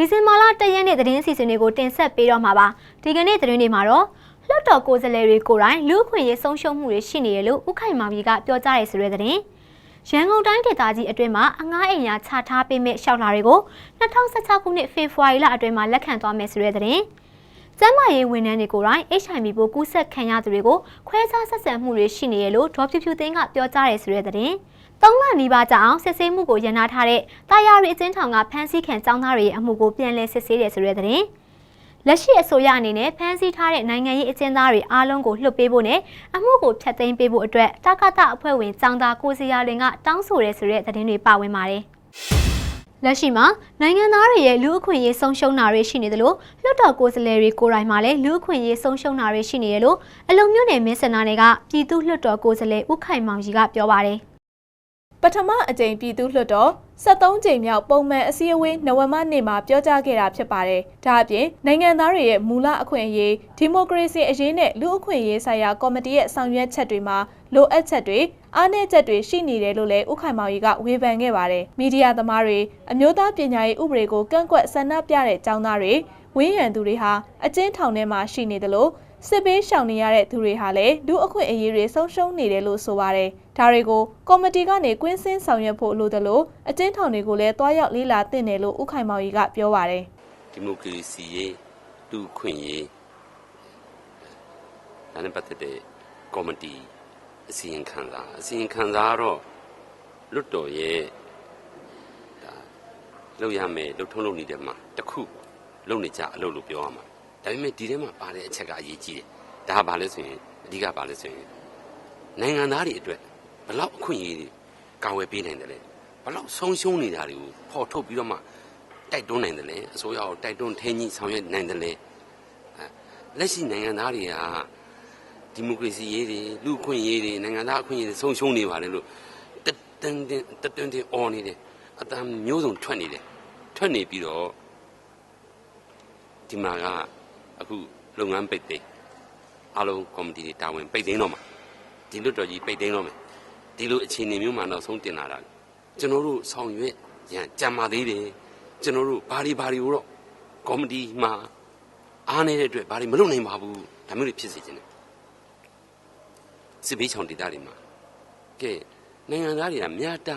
ဒီဇင်ဘာလ၁ရက်နေ့သတင်းအစီအစဉ်တွေကိုတင်ဆက်ပေးတော့မှာပါဒီကနေ့သတင်းတွေမှာတော့လွှတ်တော်ကိုယ်စားလှယ်တွေကိုယ်တိုင်လူ့အခွင့်အရေးဆုံးရှုံးမှုတွေရှိနေတယ်လို့ဥခိုင်မာကြီးကပြောကြားရဲဆိုတဲ့သတင်းရန်ကုန်တိုင်းဒေသကြီးအတွင်းမှာအငားအိမ်ယာချထားပေးမဲ့ရှောက်လာတွေကို2016ခုနှစ်ဖေဖော်ဝါရီလအတွင်းမှာလက်ခံသွားမယ်ဆိုတဲ့သတင်းကျန်းမာရေးဝန်ထမ်းတွေကိုယ်တိုင် HIV ပိုးကူးစက်ခံရသူတွေကိုခွဲခြားဆက်ဆံမှုတွေရှိနေရလို့ဒေါ်ဖြူဖြူသိန်းကပြောကြားရဲဆိုတဲ့သတင်း သုံးလနီးပါးကြာအောင်စစ်ဆေးမှုကိုရန်နာထားတဲ့တာယာရီအချင်းထောင်ကဖမ်းဆီးခံចောင်းသားတွေရဲ့အမှုကိုပြန်လည်စစ်ဆေးတယ်ဆိုတဲ့သတင်းလက်ရှိအစိုးရအနေနဲ့ဖမ်းဆီးထားတဲ့နိုင်ငံရေးအကျဉ်းသားတွေအားလုံးကိုလွှတ်ပေးဖို့နဲ့အမှုကိုဖျက်သိမ်းပေးဖို့အတွက်တာကတအဖွဲ့ဝင်ចောင်းသားကိုစီယာလင်ကတောင်းဆိုရဲဆိုတဲ့သတင်းတွေပါဝင်ပါတယ်လက်ရှိမှာနိုင်ငံသားတွေရဲ့လူအခွင့်အရေးဆုံးရှုံးတာတွေရှိနေတယ်လို့လွှတ်တော်ကိုယ်စားလှယ်တွေကိုယ်တိုင်မှလည်းလူအခွင့်အရေးဆုံးရှုံးတာတွေရှိနေတယ်လို့အလုံမြို့နယ်မင်းစင်နာနယ်ကပြည်သူ့လွှတ်တော်ကိုယ်စားလှယ်ဦးခိုင်မောင်ကြီးကပြောပါတယ် ပထမအကြိမ်ပြည်သူ့လွှတ်တော်73ကြိမ်မြောက်ပုံမှန်အစည်းအဝေးနဝမနေ့မှာပြောကြားခဲ့တာဖြစ်ပါတယ်။ဒါအပြင်နိုင်ငံသားတွေရဲ့မူလအခွင့်အရေးဒီမိုကရေစီအရေးနဲ့လူအခွင့်အရေးဆိုင်ရာကော်မတီရဲ့ဆောင်ရွက်ချက်တွေမှာလိုအပ်ချက်တွေအားနည်းချက်တွေရှိနေတယ်လို့လည်းဥခိုင်မောင်ကြီးကဝေဖန်ခဲ့ပါတယ်။မီဒီယာသမားတွေအမျိုးသားပညာရေးဥပဒေကိုကန့်ကွက်ဆန္ဒပြတဲ့ចောင်းသားတွေဝင်းရံသူတွေဟာအကျဉ်းထောင်ထဲမှာရှိနေတယ်လို့ စစ်ပေးရှောင်နေရတဲ့သူတွေဟာလည်းလူအခွင့်အရေးတွေဆုံးရှုံးနေတယ်လို့ဆိုပါတယ်။ဒါတွေကိုကော်မတီကနေကွင်းစင်းဆောင်ရွက်ဖို့လိုတယ်လို့အကျဉ်းထောင်တွေကိုလည်းတွားရောက်လေးလာတင်တယ်လို့ဥခိုင်မောင်ကြီးကပြောပါတယ်ဒီမိုကရေစီရေးလူ့အခွင့်ရေးဒါနဲ့ပတ်သက်တဲ့ကော်မတီအစီရင်ခံစာအစီရင်ခံစာကတော့လွတ်တော်ရဲ့ဒါလောက်ရမယ်လှုပ်ထုံးလုပ်နေတဲ့မှာတစ်ခုလုပ်နေကြအလုပ်လို့ပြောရမှာ ဒါပေမဲ့ဒီထဲမှာပါတဲ့အချက်ကအရေးကြီးတယ်ဒါကဘာလဲဆိုရင်အဓိကဘာလဲဆိုရင်နိုင်ငံသားတွေအတွက်ဘယ်လောက်အခွင့်အရေးတွေကာဝယ်ပေးနိုင်တယ်လဲဘယ်လောက်ဆုံးရှုံးနေတာတွေကိုဖော်ထုတ်ပြီးတော့မှတိုက်တွန်းနိုင်တယ်လေအစိုးရကိုတိုက်တွန်းထင်းကြီးဆောင်ရွက်နိုင်တယ်လေအဲလက်ရှိနိုင်ငံသားတွေကဒီမိုကရေစီရေးတွေလူ့အခွင့်အရေးတွေနိုင်ငံသားအခွင့်အရေးတွေဆုံးရှုံးနေပါလေလို့တတန်တင်တတွင်တင်អော်နေတယ်အတမ်းမျိုးစုံထွက်နေတယ်ထွက်နေပြီးတော့ဒီမှာက အခုလုပ်ငန်းပိတ်သိမ်းအားလုံးကော်မတီတွေတာဝန်ပိတ်သိမ်းတော့မှာဒီလွတ်တော်ကြီးပိတ်သိမ်းတော့မယ်ဒီလိုအခြေအနေမျိုးမှာနောက်ဆုံးတင်လာတာကျွန်တော်တို့ဆောင်ရွက်ရန်ကြံပါသေးတယ်ကျွန်တော်တို့ဘာတွေဘာတွေကိုတော့ကော်မတီမှာအားနေတဲ့အတွက်ဘာတွေမလုပ်နိုင်ပါဘူးဒါမျိုးတွေဖြစ်စေချင်တယ်စစ်ဘေးချောင်ဒေသတွေမှာကဲနိုင်ငံသားတွေကမြတ်တာ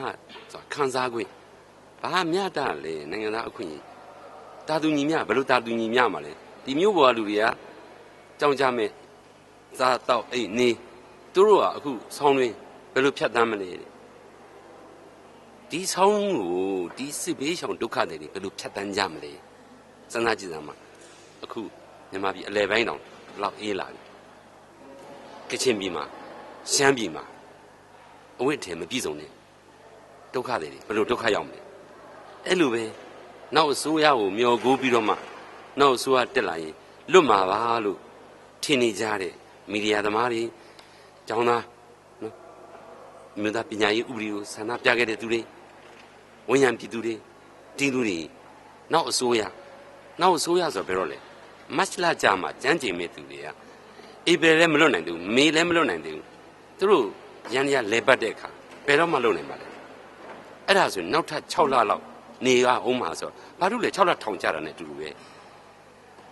ဆိုတာခံစား권ဘာမြတ်တာလဲနိုင်ငံသားအခွင့်အရေးတာသူညီမြဘယ်လိုတာသူညီမြမှာလဲ ဒီမျိုးပေါ်ကလူတွေကကြောင်ကြမဲ့စားတော့အိတ်နေသူတို့ကအခုဆောင်းတွင်ဘယ်လိုဖြတ်သန်းမလဲတဲ့ဒီဆောင်းကိုဒီစစ်ဘေးရှောင်ဒုက္ခတွေတွေဘယ်လိုဖြတ်တန်းကြမလဲစဉ်းစားကြည့်စမ်းပါအခုမြန်မာပြည်အလဲပိုင်းတောင်ဘယ်လောက်အေးလာပြီကချင်ပြည်မှာရှမ်းပြည်မှာအဝိတ္ထေမပြည့်စုံနေဒုက္ခတွေတွေဘယ်လိုဒုက္ခရောက်မလဲအဲ့လိုပဲနောက်အစိုးရကိုမျှော်ကိုးပြီးတော့မှ နောက်အစိုးရတက်လာရင်လွတ်မှာပါလို့ထင်နေကြတဲ့မီဒီယာသမားတွေကျောင်းသားနော်မြို့သားပညာရေးဥပဒေကိုဆန္ဒပြခဲ့တဲ့သူတွေဝန်ရံပြည်သူတွေတင်းသူတွေနောက်အစိုးရနောက်အစိုးရဆိုဘယ်တော့လဲမတ်လကြာမှာကြမ်းကြင်မဲ့သူတွေကဧပြီလည်းမလွတ်နိုင်သေးဘူးမေလည်းမလွတ်နိုင်သေးဘူးသူတို့ရန်ရလဲပတ်တဲ့အခါဘယ်တော့မှလွတ်နိုင်ပါလဲအဲ့ဒါဆိုနောက်ထပ်6လလောက်နေရအောင်မှာဆိုဘာလို့လဲ6လထောင်ကြတာနဲ့အတူတူပဲ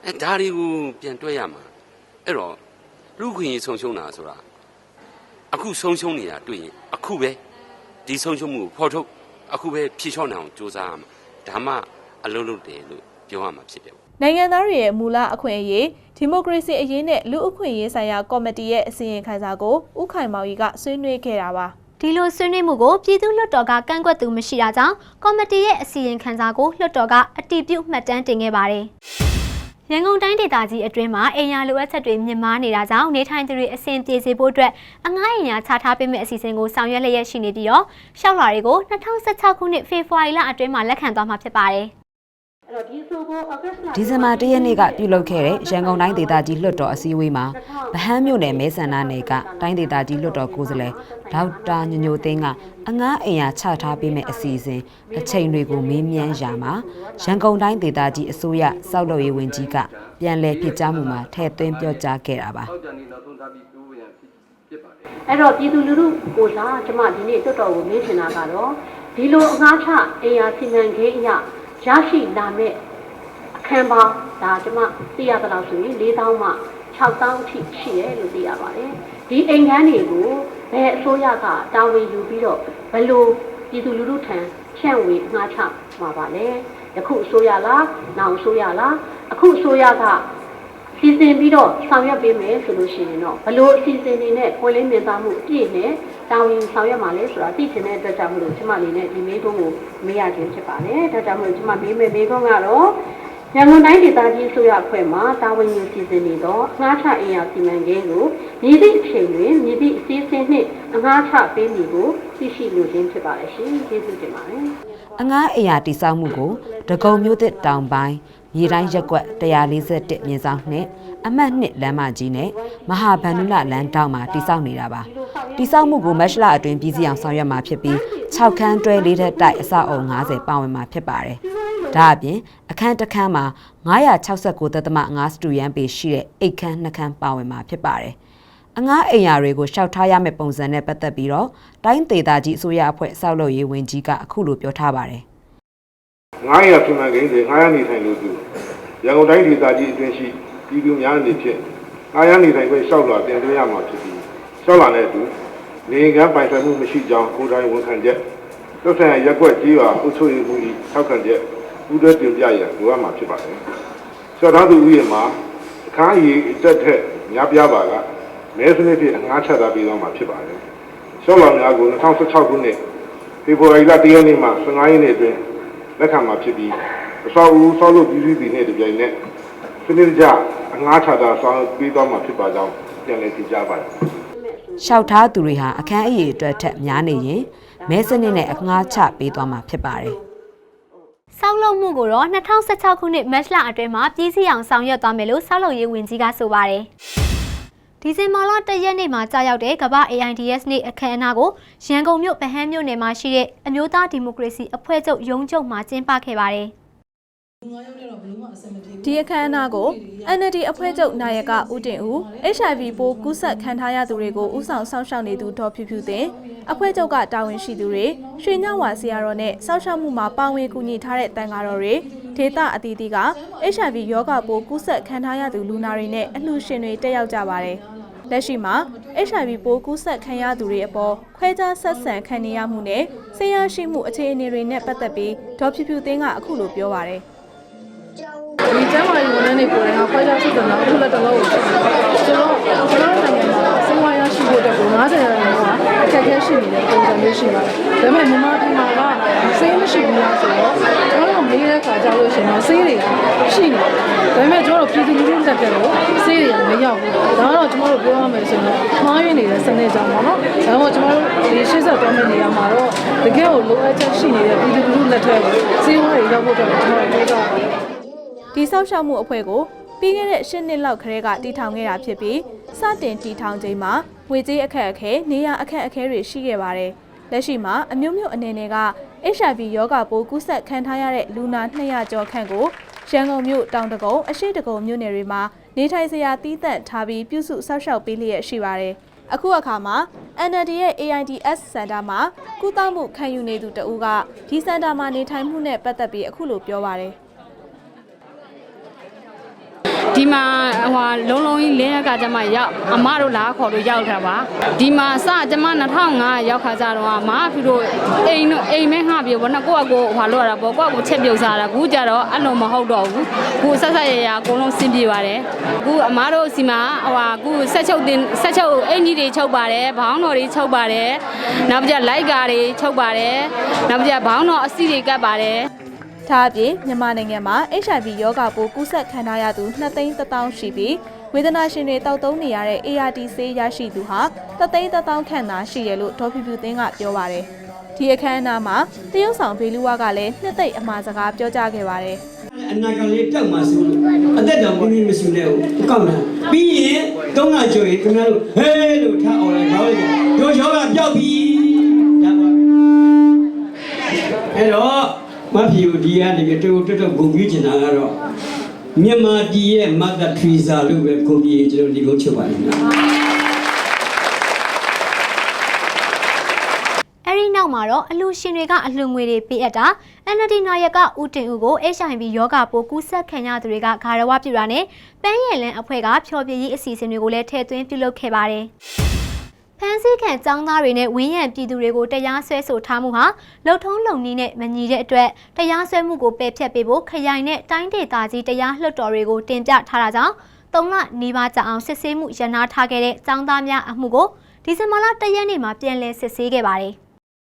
အဲဒါတွေကိုပြန်တွဲရမှာအဲ့တော့လူခွင့်ရေးဆုံးရှုံးတာဆိုတာအခုဆုံးရှုံးနေတာတွေ့ရင်အခုပဲဒီဆုံးရှုံးမှုကိုဖော်ထုတ်အခုပဲဖြေလျှော့နိုင်အောင်စူးစမ်းရမှာဒါမှအလုပ်လုပ်တယ်လို့ပြောရမှာဖြစ်တယ်ပေါ့။နိုင်ငံသားတွေရဲ့မူလအခွင့်အရေးဒီမိုကရေစီအရေးနဲ့လူအခွင့်အရေးဆိုင်ရာကော်မတီရဲ့အစီရင်ခံစာကိုဥခိုင်မောင်ကြီးကဆွေးနွေးခဲ့တာပါ။ဒီလိုဆွေးနွေးမှုကိုပြည်သူ့လွှတ်တော်ကကန့်ကွက်သူမရှိတာကြောင့်ကော်မတီရဲ့အစီရင်ခံစာကိုလွှတ်တော်ကအတည်ပြုမှတ်တမ်းတင်ခဲ့ပါတယ်။ ရန်ကုန်တိုင်းဒေသကြီးအတွင်းမှာအိမ်ယာလိုအပ်ချက်တွေမြင့်မားနေတာကြောင့်နေထိုင်သူတွေအဆင်ပြေစေဖို့အတွက်အငှားအိမ်ယာချထားပေးမယ့်အစီအစဉ်ကိုဆောင်ရွက်လျက်ရှိနေပြီးတော့ရှောက်လာတွေကို2016ခုနှစ်ဖေဖော်ဝါရီလအတွင်းမှာလက်ခံသွားမှာဖြစ်ပါတယ်။ ဒီဇင်ဘာ၁ရက်နေ့ကပြုလုပ်ခဲ့တဲ့ရန်ကုန်တိုင်းဒေသကြီးလွှတ်တော်အစည်းအဝေးမှာဗဟန်းမြို့နယ်မဲဆန္ဒနယ်ကတိုင်းဒေသကြီးလွှတ်တော်ကိုယ်စားလှယ်ဒေါက်တာညညိုသိန်းကအငားအိမ်ယာချထားပေးမယ့်အစီအစဉ်အချိန်တွေကိုမေးမြန်းရာမှာရန်ကုန်တိုင်းဒေသကြီးအစိုးရစောက်လုပ်ရေးဝန်ကြီးကပြန်လည်ဖြစ်ကြားမှုမှာထည့်သွင်းပြောကြားခဲ့တာပါတောက်ကြံနေနောက်ဆုံးထားပြီးပြောရန်ဖြစ်ဖြစ်ပါတယ်အဲ့တော့ပြည်သူလူထုကိုစားကျမဒီနေ့တွတ်တော်ကိုမေးချင်တာကတော့ဒီလိုအငှားချအိမ်ယာစီမံကိန်းအရ ရရှိလာမဲ့ခံပါဒါကျမသိရသလောက်ဆိုရင်4000မှ6000အထိရှိတယ်လို့သိရပါတယ်ဒီအိမ်ခန်းတွေကိုဘယ်အစိုးရကတာဝန်ယူပြီးတော့ဘယ်လိုပြည်သူလူထုထံဖြန့်ဝေငှားချမှာပါလဲယခုအစိုးရလားနောက်အစိုးရလားအခုအစိုးရကစီစဉ်ပြီးတော့ဆောင်ရွက်ပေးမယ်ဆိုလို့ရှိရင်တော့ဘလို့အစီအစဉ်တွေနဲ့ပွင့်လင်းမြင်သာမှုအပြည့်နဲ့ တာဝန်ဆောင်ရွက်မှာလဲဆိုတာသိချင်တဲ့အတွက်ကြောင့်မလို့ကျမအနေနဲ့ဒီမေးခွန်းကိုမေးရခြင်းဖြစ်ပါတယ်။ဒါကြောင့်မလို့ကျမမေးမယ့်မေးခွန်းကတော့ရန်ကုန်တိုင်းဒေသကြီးအစိုးရအဖွဲ့မှတာဝန်ယူစီစဉ်နေသောအငှားချအင်အားစီမံကိန်းကိုမြည်သည့်အချိန်တွင်မြည်သည့်အစီအစဉ်နှင့်အငှားချပေးမည်ကိုသိရှိလိုခြင်းဖြစ်ပါတယ်ရှင်။ကျေးဇူးတင်ပါတယ်။အငားအရာတိစောက်မှုကိုဒဂုံမြို့သစ်တောင်ပိုင်းမြေတိုင်းရက်ကွက်141မြင်းဆောင်နှင့် အမှတ်2လမ်းမကြီးနဲ့မဟာဗန္ဓုလလမ်းတောင်မှာတိစောက်နေတာပါတိစောက်မှုကိုမက်ရှလာအတွင်းပြည်စည်းအောင်ဆောင်ရွက်မှာဖြစ်ပြီး6ခန်းတွဲလေးထက်တိုက်အဆောက်အုံ90ပါဝင်မှာဖြစ်ပါတယ်ဒါအပြင်အခန်းတစ်ခန်းမှာ969.5စတူရန်ပေရှိတဲ့အိတ်ခန်းနှစ်ခန်းပါဝင်မှာဖြစ်ပါတယ်အငားအိမ်ယာတွေကိုရှောက်ထားရမယ့်ပုံစံနဲ့ပတ်သက်ပြီးတော့တိုင်းဒေသကြီးအစိုးရအဖွဲ့စောက်လုပ်ရေးဝန်ကြီးကအခုလိုပြောထားပါတယ်900ပြည်မှန်ကိန်းတွေ900နေထိုင်လို့သူရန်ကုန်တိုင်းဒေသကြီးအတွင်းရှိ ပြည်သူများအနေဖြင့်900နေထိုင်ခွင့်လျှောက်လွှာတင်သွင်းရမှာဖြစ်ပြီးလျှောက်လွှာနဲ့အတူနေကမ်းပိုင်ဆိုင်မှုမရှိကြောင်းကိုယ်တိုင်ဝန်ခံချက်သက်ဆိုင်ရာရက်ကွက်ကြီးပါအုပ်ချုပ်ရေးမှု၏ထောက်ခံချက်ဥဒဲတင်ပြရန်လိုအပ်မှာဖြစ်ပါတယ်။ဆောက်ထားသူဥယျာဉ်မှာအခန်းအရေးအတက်ထက်များပြားပါကမဲစနစ်ဖြင့်အငှားချက်သားပေးသွားမှာဖြစ်ပါတယ်။လျှောက်လွှာများကို2016ခုနှစ်ဖေဖော်ဝါရီလ1ရက်နေ့မှ15ရက်နေ့အတွင်းလက်ခံမှာဖြစ်ပြီးအစောအဦးဆောက်လုပ်ပြီးစီးနဲ့တပြိုင်နက်စ နစ်တကျအငှားချတာဆောင်းပြီးသွားမှာဖြစ်ပါကြောင်းပြန်လည်သိကြပါတယ်ရှောက်ထားသူတွေဟာအခန်းအရေးအတွက်ထက်များနေရင်မဲစနစ်နဲ့အငှားချပေးသွားမှာဖြစ်ပါတယ်ဆောက်လုပ်မှုကိုတော့2016ခုနှစ်မတ်လအတွင်းမှာပြည်စည်းအောင်ဆောင်ရွက်သွားမယ်လို့ဆောက်လုပ်ရေးဝန်ကြီးကဆိုပါတယ်။ဒီဇင်ဘာလ1ရက်နေ့မှာကြာရောက်တဲ့ကမ္ဘာ AIDS နေ့အခမ်းအနားကိုရန်ကုန်မြို့ဗဟန်းမြို့နယ်မှာရှိတဲ့အမျိုးသားဒီမိုကရေစီအဖွဲ့ချုပ်ရုံးချုပ်မှာကျင်းပခဲ့ပါတယ်။ ဒီအခမ်းအနားကို NLD အဖွဲ့ချုပ်နာယကဦးတင်ဦး HIV ပိုးကူးစက်ခံထားရသူတွေကိုဥဆောင်စောင့်ရှောက်နေသူဒေါ်ဖြူဖြူတင်အဖွဲ့ချုပ်ကတာဝန်ရှိသူတွေရွှေညဝါဆရာတော်နဲ့စောင့်ရှောက်မှုမှာပါဝင်ကူညီထားတဲ့တန်ဃာတော်တွေဒေသအသီးသီးက HIV ရောဂါပိုးကူးစက်ခံထားရသူလူနာတွေနဲ့အလှူရှင်တွေတက်ရောက်ကြပါတယ်လက်ရှိမှာ HIV ပိုးကူးစက်ခံရသူတွေအပေါ်ခွဲခြားဆက်ဆံခံနေရမှုနဲ့ဆေးရရှိမှုအခြေအနေတွေနဲ့ပတ်သက်ပြီးဒေါ်ဖြူဖြူသိန်းကအခုလိုပြောပါတယ် ဒီကျမ်းမာရေးဝန်ထမ်းတွေကိုလည်းခွဲခြားစစ်တယ်နော်အခုလည်းတစ်လုံးကိုရှိတယ်ကျွန်တော်ကျွန်တော်နိုင်ငံမှာစေဝါရရှိဖို့အတွက်ကို90ရာခိုင်နှုန်းကအခက်အခဲရှိနေတဲ့ပုံစံမျိုးရှိပါတယ်ဒါပေမဲ့မြန်မာပြည်မှာကစေးမရှိဘူးလားဆိုတော့ကျွန်တော်တို့မေးတဲ့အခါကျလို့ရှိရင်စေးတွေကရှိနေတယ်ဒါပေမဲ့ကျွန်တော်တို့ပြည်သူလူထုတက်တယ်လို့စေးတွေကမရောက်ဘူးဒါကတော့ကျွန်တော်တို့ပြောရမယ်ဆိုရင်မှားရင်းနေတဲ့စနစ်ကြောင့်ပေါ့နော်ဒါပေမဲ့ကျွန်တော်တို့ဒီရှေ့ဆက်သွားမယ့်နေရာမှာတော့တကယ်ကိုလိုအပ်ချက်ရှိနေတဲ့ပြည်သူလူထုလက်ထက်ကိုစေးဝါးတွေရောက်ဖို့အတွက်ကျွန်တော်တို့ပြောကြပါတယ် ဒီဆောက်ရှောက်မှုအဖွဲ့ကိုပြီးခဲ့တဲ့၈နှစ်လောက်ခရဲကတည်ထောင်ခဲ့တာဖြစ်ပြီးစတင်တည်ထောင်ချိန်မှာငွေကြေးအခက်အခဲနေရအခက်အခဲတွေရှိခဲ့ပါတယ်။လက်ရှိမှာအမျိုးမျိုးအနေနဲ့က HIV ရောဂါပိုးကူးစက်ခံထားရတဲ့လူနာ200ကျော်ခန့်ကိုရန်ကုန်မြို့တောင်တကုံအရှိတကုံမြို့နယ်တွေမှာနေထိုင်စရာတီးသန့်ထားပြီးပြုစုဆောက်ရှောက်ပေးလျက်ရှိပါတယ်။အခုအခါမှာ NLD ရဲ့ AIDS စင်တာမှာကုသမှုခံယူနေသူတဦးကဒီစင်တာမှာနေထိုင်မှုနဲ့ပတ်သက်ပြီးအခုလိုပြောပါတယ်။ ဒီမှာဟိုဟာလုံးလုံးကြီးလင်းရက်ကကျမရောက်အမတို့လာခေါ်လို့ရောက်တာပါဒီမှာစကျမ2005ရောက်ခါကြတော့အမဖီတို့အိမ်တို့အိမ်မဲငှပြေဘောနော်ကိုယ့်အကိုဟိုလို့ရတာပေါ့ကိုယ့်အကိုချက်ပြုတ်စားတာအခုကြတော့အဲ့လိုမဟုတ်တော့ဘူးကိုဆက်ဆက်ရရအကုန်လုံးစင်ပြေပါတယ်အခုအမတို့စီမှာဟိုဟာအခုဆက်ချုပ်တင်ဆက်ချုပ်အင်ကြီးတွေချုပ်ပါတယ်ဘောင်းတော်တွေချုပ်ပါတယ်နောက်ပြလိုက်ကာတွေချုပ်ပါတယ်နောက်ပြဘောင်းတော်အစီတွေကပ်ပါတယ် ဒါအပြင်မြန်မာနိုင်ငံမှာ HIV ရောဂါပိုးကူးစက်ခံထားရသူ2သိန်း1000ရှိပြီးဝေဒနာရှင်တွေတောက်သုံးနေရတဲ့ ART ဆေးရရှိသူဟာ3သိန်း1000ခန့်သာရှိတယ်လို့ဒေါ်ဖြူဖြူသိန်းကပြောပါတယ်။ဒီအခမ်းအနားမှာတရုတ်ဆောင်ဘေလူဝါကလည်းနှစ်သိမ့်အမှားစကားပြောကြားခဲ့ပါတယ်။အနာကလေးတောက်မှဆိုလို့အသက်တောင်ပြင်းပြင်းမရှိတဲ့ကိုကောက်လာပြီးရင်သုံးကကြော်ရင်ခင်ဗျားတို့ဟဲလို့ထားအောင်လဲခေါင်းလိုက်တို့ယောဂပျောက်ပြီဒါပါအဲ့တော့ မဖီကိုဒီကနေပြီးတူတူတူဂုံပြချင်တာကတော့မြန်မာပြည်ရဲ့ Mother Teresa လို့ပဲဂုံပြကျွန်တော်ဒီကုန်းချုပ်ပါလိမ့်မယ်အဲဒီနောက်က်မှာတော့အလူရှင်တွေကအလူငွေတွေပေးအပ်တာ NLD နာယကဦးတင်ဦးကို HIV ရောဂါပိုးကူးစက်ခံရသူတွေကဂါရဝပြုတာနဲ့ပန်းရည်လန်းအဖွဲ့ကဖျော်ဖြေရေးအစီအစဉ်တွေကိုလည်းထည့်သွင်းပြုလုပ်ခဲ့ပါတယ်။ ဖန်စီခံចောင်းသားတွေနဲ့ဝင်းရံပြည်သူတွေကိုတရားစွဲဆိုထားမှုဟာလုံထုံးလုံနည်းနဲ့မညီတဲ့အတွက်တရားစွဲမှုကိုပယ်ဖျက်ပေးဖို့ခရိုင်နဲ့တိုင်းဒေသကြီးတရားလွှတ်တော်တွေကိုတင်ပြထားတာကြောင့်သုံးလနေပါကြအောင်စစ်ဆေးမှုရနာထားခဲ့တဲ့ចောင်းသားများအမှုကိုဒီဇင်ဘာလ၁ရက်နေ့မှာပြန်လည်စစ်ဆေးခဲ့ပါတယ်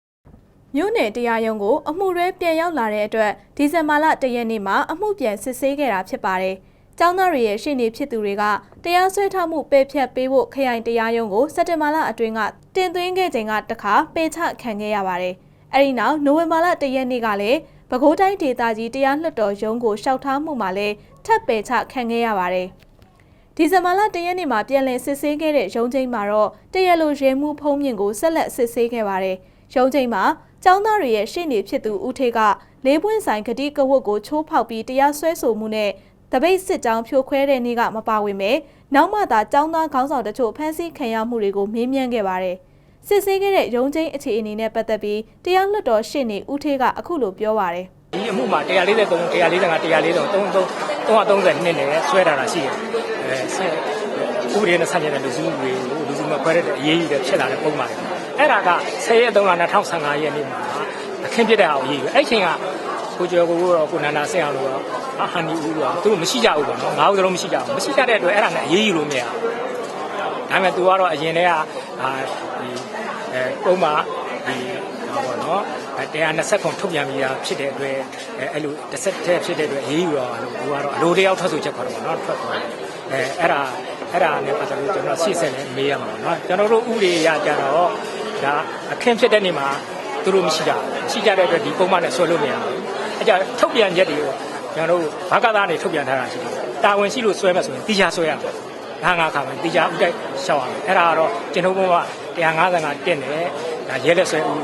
။မြို့နယ်တရားရုံးကိုအမှုရဲပြန်ရောက်လာတဲ့အတွက်ဒီဇင်ဘာလ၁ရက်နေ့မှာအမှုပြန်စစ်ဆေးခဲ့တာဖြစ်ပါတယ်။ ကျောင်းသားတွေရဲ့ရှေ့နေဖြစ်သူတွေကတရားစွဲထားမှုပယ်ဖျက်ပေးဖို့ခရိုင်တရားရုံးကိုစက်တင်ဘာလအတွင်းကတင်သွင်းခဲ့ချိန်ကတခါပယ်ချခံခဲ့ရပါတယ်။အဲဒီနောက်နိုဝင်ဘာလ၁ရက်နေ့ကလည်းပဲခူးတိုင်းဒေသကြီးတရားလွှတ်တော်ရုံးကိုရှောက်ထားမှုမှာလည်းထပ်ပယ်ချခံခဲ့ရပါတယ်။ဒီဇင်ဘာလ၁ရက်နေ့မှာပြန်လည်စစ်ဆေးခဲ့တဲ့ရုံးချိန်မှာတော့တရလိုရဲမှုဖုံးမြင့်ကိုဆက်လက်စစ်ဆေးခဲ့ပါတယ်။ရုံးချိန်မှာចောင်းသားတွေရဲ့ရှေ့နေဖြစ်သူဦးထေကလေးပွင့်ဆိုင်ဂတိကဝတ်ကိုချိုးဖောက်ပြီးတရားစွဲဆိုမှုနဲ့ တပိတ်စစ်ကြောင်းဖြိုခွဲတဲ့နေ့ကမပါဝင်ပဲနောက်မှသာចောင်းသားခေါင်းဆောင်တချို့ဖမ်းဆီးခံရမှုတွေကိုမေးမြန်းခဲ့ပါတယ်။စစ်ဆေးခဲ့တဲ့ရုံးချိန်အခြေအနေနဲ့ပတ်သက်ပြီးတရားလွှတ်တော်ရှေ့နေဦးထေကအခုလိုပြောပါတယ်ဒီအမှုမှာ143 145 143 330နှစ်နဲ့ဆွဲထားတာရှိတယ်။အဲဆက်ဥပဒေနဲ့ဆက်နေတဲ့လူစုတွေကိုလူစုမခွဲတဲ့အရေးယူတဲ့ဖြစ်လာတဲ့ပုံမှန်တွေ။အဲ့ဒါက10ရက်3လ2015ရက်နေ့မှာအခင်းပြတဲ့အောင်ရေးယူ။အဲ့ချိန်က ကိုကျော်ကိုတော့ကိုနန္ဒာဆင်အောင်လို့တော့ဟန်ဒီဦးတော့သူတို့မရှိကြဘူးပေါ့နော်။ငါးဦးစလုံးမရှိကြဘူး။မရှိကြတဲ့အတွက်အဲ့ဒါနဲ့အေးအေးယူလို့မရဘူး။ဒါပေမဲ့ तू ကတော့အရင်တည်းကအာဒီအဲပုံမှန်ဒီဟောပေါ့နော်120ခုထုတ်ပြန်ပြီးတာဖြစ်တဲ့အတွက်အဲအဲ့လိုတစ်ဆက်တည်းဖြစ်တဲ့အတွက်ရေးယူတော့ဟိုကတော့အလိုတယောက်ထွက်ဆိုချက်ခေါ်တော့ပေါ့နော်ထွက်သွားအဲအဲ့ဒါအဲ့ဒါနဲ့ပတ်သက်လို့ကျွန်တော်ရှေ့ဆက်လည်းမေးရမှာပေါ့နော်ကျွန်တော်တို့ဥပဒေရကြတော့ဒါအခင်းဖြစ်တဲ့နေ့မှာသူတို့မရှိကြဘူးရှိကြတဲ့အတွက်ဒီပုံမှန်နဲ့ဆွဲလို့မရဘူး အဲကြထုတ်ပြန်ချက်တွေကိုကျွန်တော်တို့ဘာကသားနေထုတ်ပြန်ထားတာရှိတယ်တာဝန်ရှိလို့ဆွဲမယ်ဆိုရင်တိကျဆွဲရမှာငါငါခါမယ်တိကျဥတိုက်ရှောက်ရမယ်အဲ့ဒါကတော့ကျွန်တော်ဘုံက155တက်နေဒါရဲလက်ဆွဲဦး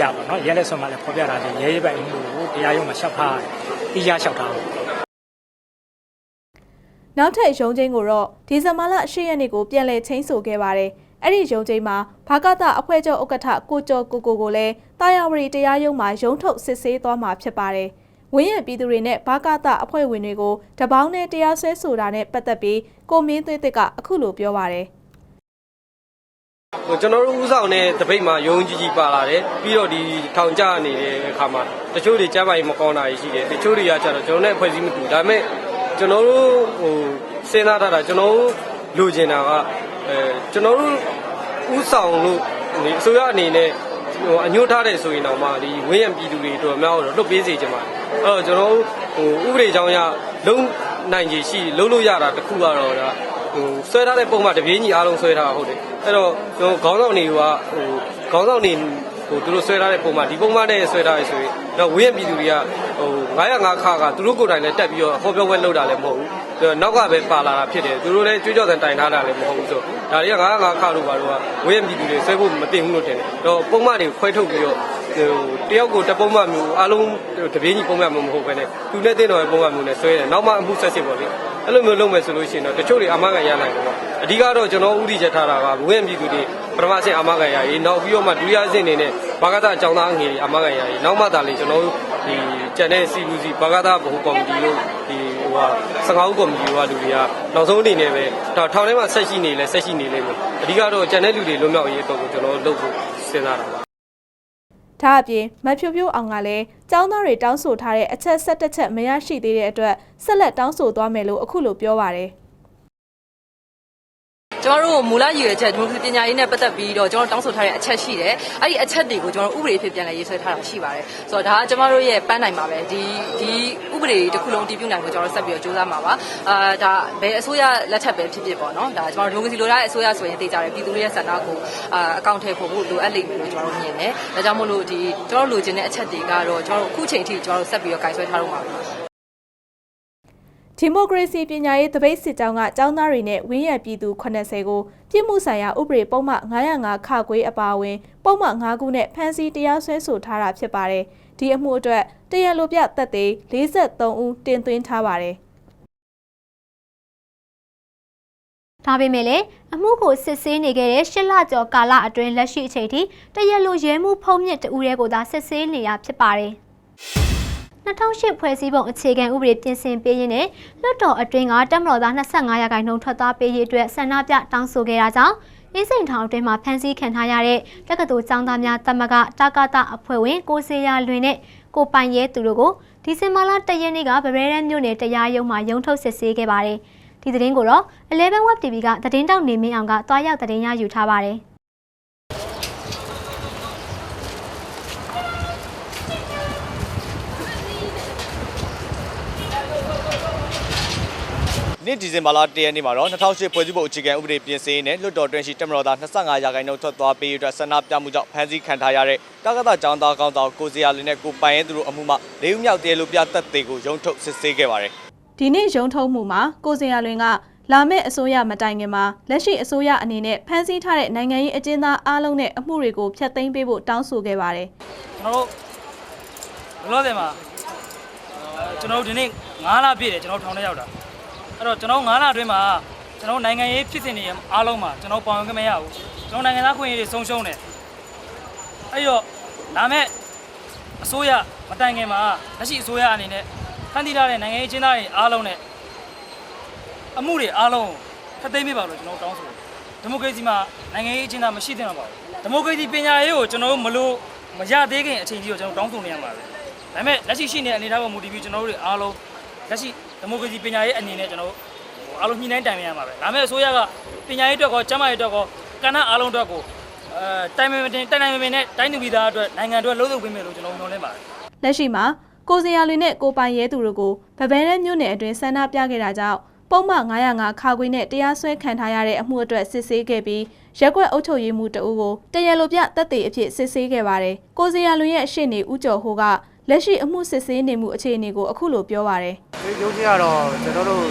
ရပါတော့ရဲလက်ဆွဲမှာလည်းဖော်ပြတာဒီရဲရဲပိုင်မှုကိုတရားရုံးမှာရှောက်ထားတယ်တိကျရှောက်ထားတယ်နောက်ထပ်ရုံးချင်းကိုတော့ဒီဇင်ဘာလ10ရက်နေ့ကိုပြန်လည်ချင်းဆိုခဲ့ပါတယ်။ အဲ့ဒီရုံးချင်းမှာဘာကတအဖွဲ့ချုပ်ဥက္ကဋ္ဌကိုကျော်ကိုကိုကိုလည်းတာယာဝတီတရားရုံးမှာရုံးထုတ်စစ်ဆေးသွားမှာဖြစ်ပါတယ်။ဝင်းရံပြည်သူတွေနဲ့ဘာကတအဖွဲ့ဝင်တွေကိုတပေါင်းနဲ့တရားစွဲဆိုတာနဲ့ပတ်သက်ပြီးကိုမင်းသွေးသစ်ကအခုလိုပြောပါတယ်ဟိုကျွန်တော်တို့ဥဆောင်တဲ့တပိတ်မှာယုံကြည်ကြည်ပါလာတယ်ပြီးတော့ဒီထောင်ကျနေတဲ့အခါမှာတချို့တွေကြားပိုင်မကောင်းတာရှိတယ်တချို့တွေကကျတော့ကျွန်တော်နဲ့ဖွဲ့စည်းမတူဒါပေမဲ့ကျွန်တော်တို့ဟိုစဉ်းစားထားတာကျွန်တော်တို့လိုချင်တာက အဲကျွန်တော်တို့ဥဆောင်လို့ဒီအစိုးရအနေနဲ့ဟိုအညှို့ထားတယ်ဆိုရင်တော့မှဒီဝင်းရံပြည်သူတွေတော်များတော့လွတ်ပေးစေချင်ပါတယ်အဲ့တော့ကျွန်တော်တို့ဟိုဥပဒေကြောင်းရလုံးနိုင်ခြေရှိလုံးလို့ရတာတခုကတော့ဒါဟိုဆွဲထားတဲ့ပုံမှန်တပြေးညီအားလုံးဆွဲထားတာဟုတ်တယ်အဲ့တော့ကျွန်တော်ခေါင်းဆောင်တွေကဟိုခေါင်းဆောင်တွေဟိုသူတို့ဆွဲထားတဲ့ပုံမှန်ဒီပုံမှန်နဲ့ဆွဲထားရဆိုရင် တော့ဝင်းရပြည်သူတွေကဟို905ခါကသူတို့ကိုယ်တိုင်လည်းတက်ပြီးတော့ဟောပြောပွဲလုပ်တာလည်းမဟုတ်ဘူးနောက်ကပဲပါလာတာဖြစ်တယ်သူတို့လည်းကြွေးကြော်စံတိုင်ထားတာလည်းမဟုတ်ဘူးဆိုဒါတွေက905ခါလို့ပါတော့ဝင်းရပြည်သူတွေဆွဲဖို့မတင်ဘူးလို့ထင်တယ်တော့ပုံမှန်တွေခွဲထုတ်ပြီးတော့ဟိုတယောက်ကိုတပုံမှန်မျိုးအားလုံးတပြေးညီပုံမှန်မျိုးမဟုတ်ဘဲနဲ့သူနဲ့တင်းတော်ရဲ့ပုံမှန်မျိုးနဲ့ဆွဲတယ်နောက်မှအမှုဆက်စစ်ပေါ့လေအဲ့လိုမျိုးလုပ်မယ်ဆိုလို့ရှိရင်တော့တချို့တွေအမခံရနိုင်တယ်ပေါ့အဓိကတော့ကျွန်တော်ဥတီချက်ထားတာကဝင်းပြည်သူတွေပထမဆင့်အမခံရရေးနောက်ပြီးတော့မှဒုတိယဆင့်အနေနဲ့ ဘာကတာအကြောင်းသားငွေတွေအမခံရရေးနောက်မှသာလေကျွန်တော်တို့ဒီကျန်တဲ့ CUC ဘာကတာဘဟုကော်မတီတို့ဒီဟိုဟာ15ဦးကော်မတီတို့ကလူတွေကနောက်ဆုံးအနေနဲ့ပဲထောင်ထဲမှာဆက်ရှိနေလဲဆက်ရှိနေလိမ့်မယ်အဓိကတော့ကျန်တဲ့လူတွေလွတ်မြောက်ရေးအတွက်ကိုကျွန်တော်လုပ်ဖို့စဉ်းစားတာပါ။ဒါအပြင်မဖြိုးဖြိုးအောင်ကလည်းចောင်းသားတွေတောင်းဆိုထားတဲ့အချက်၁၁ချက်မရရှိသေးတဲ့အတွက်ဆက်လက်တောင်းဆိုသွားမယ်လို့အခုလိုပြောပါတယ်။ ကျမတို့မူလရည်ရွယ်ချက်ဒီမိုကရေစီပညာရေးနဲ့ပတ်သက်ပြီးတော့ကျွန်တော်တောင်းဆိုထားတဲ့အချက်ရှိတယ်။အဲ့ဒီအချက်တွေကိုကျွန်တော်ဥပဒေအဖြစ်ပြန်လည်ရေးဆွဲထားတာရှိပါတယ်။ဆိုတော့ဒါကကျမတို့ရဲ့ပန်းနိုင်ပါပဲ။ဒီဒီဥပဒေတစ်ခုလုံးတည်ပြုနိုင်ဖို့ကျွန်တော်ဆက်ပြီးတော့စူးစမ်းမှာပါ။အာဒါဘယ်အစိုးရလက်ထက်ပဲဖြစ်ဖြစ်ပေါ့နော်။ဒါကျွန်တော်ဒီမိုကရေစီလိုလားတဲ့အစိုးရဆိုရင်သိကြတယ်ပြည်သူတွေရဲ့ဆန္ဒကိုအာအကောင့်ထဲပို့ဖို့လိုအပ်လိမ့်မယ်လို့ကျွန်တော်တို့မြင်တယ်။ဒါကြောင့်မို့လို့ဒီကျွန်တော်တို့လိုချင်တဲ့အချက်တွေကတော့ကျွန်တော်တို့အခုချိန်ထိကျွန်တော်တို့ဆက်ပြီးတော့ဂိုင်ဆွဲထားတော့မှာပါ။ ဒီမိုကရေစီပညာရေးတပိတ်စစ်ကြောင်းကចောင်းသားတွေနဲ့ဝင်းရပြည်သူ80ကိုပြစ်မှုဆိုင်ရာဥပဒေပုံမှန်905ခခွေးအပါအဝင်ပုံမှန်9ခုနဲ့ဖမ်းဆီးတရားစွဲဆိုထားတာဖြစ်ပါတယ်။ဒီအမှုအတွက်တရားလိုပြသက်သေ43ဦးတင်သွင်းထားပါတယ်ဒါပေမဲ့လည်းအမှုကိုစစ်ဆေးနေခဲ့တဲ့ရှစ်လကျော်ကာလအတွင်းလက်ရှိအချိန်ထိတရက်လိုရဲမှုဖုံးမြင့်တဦးရဲကိုသာစစ်ဆေးနေရဖြစ်ပါတယ်။ 2008ဖွဲ့စည်းပုံအခြေခံဥပဒေပြင်ဆင်ပေးရင်းနဲ့လွှတ်တော်အတွင်းကတက်မတော်သား25ရာခိုင်နှုန်းထွက်သွားပေးရေးအတွက်ဆန္ဒပြတောင်းဆိုခဲ့တာကြောင့်အင်းစိန်ထောင်အတွင်းမှာဖမ်းဆီးခံထားရတဲ့တက္ကသိုလ်ကျောင်းသားများတမကတာကတာအဖွဲ့ဝင်ကိုစေရလွင်နဲ့ကိုပိုင်ရဲသူတို့ကိုဒီဇင်ဘာလ1ရက်နေ့ကဗရဲရန်မြို့နယ်တရားရုံးမှာရုံးထုတ်စစ်ဆေးခဲ့ပါတယ်။ဒီသတင်းကိုတော့11 Web TV ကသတင်းတောက်နေမင်းအောင်ကတွားရောက်သတင်းရယူထားပါတယ်။ နေ့ဒီဇင်ဘာလ၁ရက်နေ့မှာတော့2008ဖွဲ့စည်းပုံအခြေခံဥပဒေပြင်ဆင်ရေးနဲ့လွှတ်တော်တွင်းရှိတက်မတော်သား25ရာခိုင်နှုန်းထွက်သွားပေးရတဲ့ဆန္ဒပြမှုကြောင့်ဖမ်းဆီးခံထားရတဲ့တက္ကသိုလ်ကျောင်းသားကောင်းဆောင်ကိုစရာလင်းနဲ့ကိုပိုင်ရဲသူတို့အမှုမှာ၄ဦးမြောက်တရားလိုပြသက်သေကိုရုံးထုတ်စစ်ဆေးခဲ့ပါတယ်ဒီနေ့ရုံးထုတ်မှုမှာကိုစင်ရလွင်ကလာမယ့်အစိုးရမတိုင်ခင်မှာလက်ရှိအစိုးရအနေနဲ့ဖမ်းဆီးထားတဲ့နိုင်ငံရေးအကျဉ်းသားအားလုံးနဲ့အမှုတွေကိုဖျက်သိမ်းပေးဖို့တောင်းဆိုခဲ့ပါတယ်ကျွန်တော်တို့ဘလော့တယ်မှာကျွန်တော်တို့ဒီနေ့9လပြည့်တယ်ကျွန်တော်ထောင်ထဲရောက်တာ အဲ့တော့ကျွန်တော်9လအတွင်းမှာကျွန်တော်နိုင်ငံရေးဖြစ်စဉ်တွေအားလုံးမှာကျွန်တော်ပေါင်ခွင့်မရဘူးကျွန်တော်နိုင်ငံသားခွင့်ရေးတွေဆုံးရှုံးတယ်အဲ့တော့ဒါမဲ့အစိုးရမတိုင်ခင်မှာလက်ရှိအစိုးရအနေနဲ့ဖန်တီးထားတဲ့နိုင်ငံရေးချင်းသားတွေအားလုံးနဲ့အမှုတွေအားလုံးဖတ်သိမ်းပေးပါလို့ကျွန်တော်တောင်းဆိုတယ်ဒီမိုကရေစီမှာနိုင်ငံရေးချင်းသားမရှိသင့်တော့ပါဘူးဒီမိုကရေစီပညာရေးကိုကျွန်တော်တို့မလို့မရသေးခင်အချိန်ကြီးကိုကျွန်တော်တောင်းဆိုနေရမှာပဲဒါပေမဲ့လက်ရှိရှိနေတဲ့အနေအထားကိုမူတည်ပြီးကျွန်တော်တို့တွေအားလုံးလက်ရှိ ဒီမိုကရေစီပညာရေးအနေနဲ့ကျွန်တော်တို့အားလုံးညှိနှိုင်းတိုင်ပင်ရမှာပဲဒါပေမဲ့အစိုးရကပညာရေးအတွက်ကောကျန်းမာရေးအတွက်ကောကဏ္ဍအားလုံးအတွက်ကိုအဲတိုင်ပင်တင်တိုင်တိုင်ပင်ပင်နဲ့တိုင်းသူပြည်သားအတွက်နိုင်ငံအတွက်လှုပ်လှုပ်ပေးမယ်လို့ကျွန်တော်မျှော်လင့်ပါတယ်လက်ရှိမှာကိုစင်ရလွင်နဲ့ကိုပိုင်ရဲသူတို့ကိုဗဗဲရဲမြို့နယ်အတွင်းဆန္ဒပြခဲ့တာကြောင့်ပုံမှန်905ခါခွေနဲ့တရားစွဲခံထားရတဲ့အမှုအတွက်စစ်ဆေးခဲ့ပြီးရက်ကွက်အုပ်ချုပ်ရေးမှူးတဦးကိုတရလိုပြတက်သေးအဖြစ်စစ်ဆေးခဲ့ပါတယ်။ကိုစင်ရလွင်ရဲ့ရှေ့နေဦးကျော်ဟိုးက လက်ရှိအမှုစစ်ဆေးနေမှုအခြေအနေကိုအခုလိုပြောပါတယ်ဒီရုံးကြီးကတော့ကျွန်တော်တို့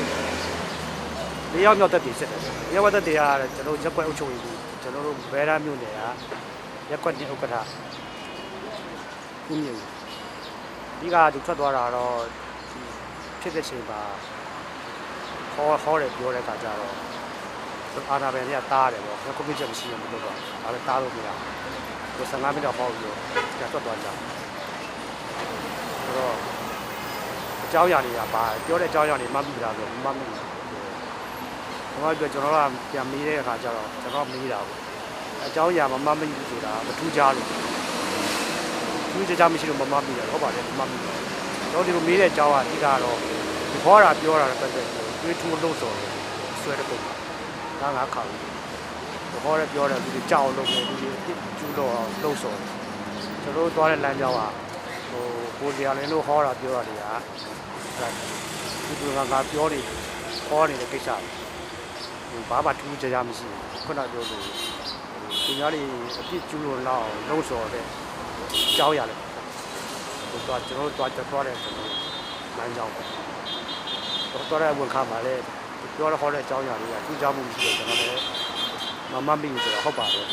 ၄ယောက်မြောက်တက်တည်ဖြစ်တယ်။၄ယောက်တက်တည်ကကျွန်တော်ရက်ကွက်အုပ်ချုပ်ရေးဘူးကျွန်တော်တို့ဘဲရမြို့နယ်ကရက်ကွက်တင်ဥက္ကဋ္ဌဦးမြင့်ဒီကသူထွက်သွားတာတော့ဒီဖြစ်တဲ့ချိန်မှာဟောဟောတယ်ပြောတဲ့အခါကျတော့အာနာဘယ်နဲ့တားတယ်ပေါ့။ကွန်ပျူတာမရှိရင်မလုပ်တော့ဘူး။ဒါလည်းတားလို့မရဘူး။ကို15မိနစ်ဟောပြီးတော့ကျထွက်သွားကြတယ်။ ဆိုတော့အကြောင်းအရာတွေကပါပြောတဲ့အကြောင်းအရာတွေမှတ်မိတာဆိုမှတ်မိတယ်။ဘာလို့ကျွန်တော်ကပြန်မေးတဲ့အခါကျတော့ကျွန်တော်မေးတာပေါ့။အကြောင်းအရာမမှတ်မိဘူးဆိုတာမထူးခြားလို့ထူးခြားခြားမရှိလို့မမှတ်မိတယ်ဟုတ်ပါတယ်မမှတ်မိဘူး။ကျွန်တော်ဒီလိုမေးတဲ့အကြောင်းအဓိကတော့ဒီခေါ်တာပြောတာလည်းပတ်သက်ပြီးတွေးထူးလို့ဆိုတယ်ဆွဲတဲ့ပုံမှာဒါငါခါဘူး။ဒီခေါ်ရပြောတယ်ဒီကြောက်လို့ပဲဒီကျူးတော့လို့ဆိုတယ်ကျွန်တော်တို့သွားတဲ့လမ်းကြောင်းက ဟိုကိုစရာလင်းတို့ဟောတာပြောတာတွေကအဲ့ဒီကငါပြောနေခေါ်နေတဲ့ကိစ္စဟိုဘာမှထူးခြားခြားမရှိဘူးခုနပြောလို့ဒီညာလေးအပြစ်ကျူးလို့လောက်လုံးစော်တဲ့ကြောင်းရတယ်ဟိုတော့ကျွန်တော်တို့တော့ကြွားတယ်ကျွန်တော်လမ်းကြောင်းပေါ့တော့တော့ရဝန်ခံပါလေပြောရဟောတဲ့အကြောင်းအရာတွေကထူးခြားမှုမရှိတယ်ကျွန်တော်လည်းမမမိဘူးဆိုတော့ဟုတ်ပါတယ်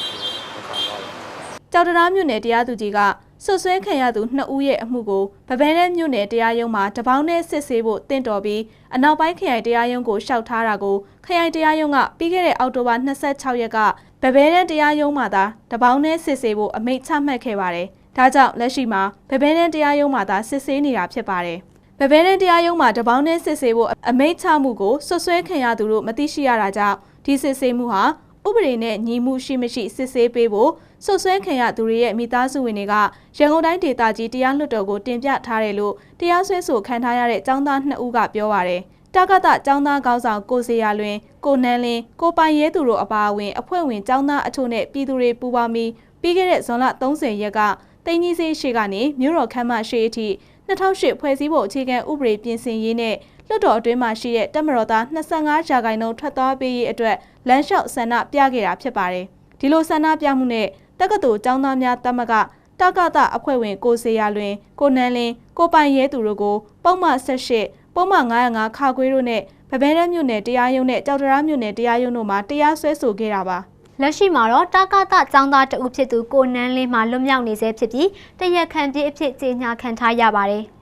ဝန်ခံပါတော့။ကြောက်တရားမြို့နယ်တရားသူကြီးက ဆွဆွဲခံရသူ2ဦးရဲ့အမှုကိုဗဗဲရဲမြို့နယ်တရားရုံးမှာတပေါင်းနဲ့စစ်ဆေးဖို့တင့်တော်ပြီးအနောက်ပိုင်းခရိုင်တရားရုံးကိုရှောက်ထားတာကိုခရိုင်တရားရုံးကပြီးခဲ့တဲ့အောက်တိုဘာ26ရက်ကဗဗဲရဲတရားရုံးမှာသာတပေါင်းနဲ့စစ်ဆေးဖို့အမိန့်ချမှတ်ခဲ့ပါတယ်။ဒါကြောင့်လက်ရှိမှာဗဗဲရဲတရားရုံးမှာသာစစ်ဆေးနေတာဖြစ်ပါတယ်။ဗဗဲရဲတရားရုံးမှာတပေါင်းနဲ့စစ်ဆေးဖို့အမိန့်ချမှုကိုဆွဆွဲခံရသူတို့မသိရှိရတာကြောင့်ဒီစစ်ဆေးမှုဟာ ဥပဒေနဲ့ညီမှုရှိမရှိစစ်ဆေးပေးဖို့ဆွဆွဲခံရသူတွေရဲ့မိသားစုဝင်တွေကရန်ကုန်တိုင်းဒေသကြီးတရားလွှတ်တော်ကိုတင်ပြထားတယ်လို့တရားစွဲဆိုခံထားရတဲ့ចောင်းသား2ဦးကပြောပါရယ်တက္ကသចောင်းသားကောင်းဆောင်ကိုစေရလွင်ကိုနန်းလင်းကိုပိုင်ရဲသူတို့အပါအဝင်အဖွဲ့ဝင်ចောင်းသားအချို့နဲ့ပြည်သူတွေပူးပေါင်းပြီးပြီးခဲ့တဲ့ဇွန်လ30ရက်ကတင်းကြီးစေးရှိကနေမြို့တော်ခမ်းမရှိအထိ2008ဖွဲ့စည်းပုံအခြေခံဥပဒေပြင်ဆင်ရေးနဲ့ လွှတ်တော်အတွင်းမှာရှိတဲ့တက်မတော်သား25ရာခိုင်နှုန်းထွက်သွားပေးရေးအတွက်လမ်းလျှောက်ဆန္ဒပြခဲ့တာဖြစ်ပါတယ်ဒီလိုဆန္ဒပြမှုနဲ့တက္ကသိုလ်ကျောင်းသားများတမကတက္ကသအဖွဲ့ဝင်ကိုစေရလွင်ကိုနန်းလင်းကိုပိုင်ရဲသူတို့ကိုပုံမှန်18ပုံမှန်905ခါခွေးတို့နဲ့ဗဗဲရဲမြို့နယ်တရားရုံးနဲ့ကြောက်တရားမြို့နယ်တရားရုံးတို့မှာတရားစွဲဆိုခဲ့တာပါလက်ရှိမှာတော့တာကတចောင်းသားတဦးဖြစ်သူကိုနန်းလင်းမှလွတ်မြောက်နေဆဲဖြစ်ပြီးတရက်ခံပြေးအဖြစ်ကြေညာခံထားရပါတယ်။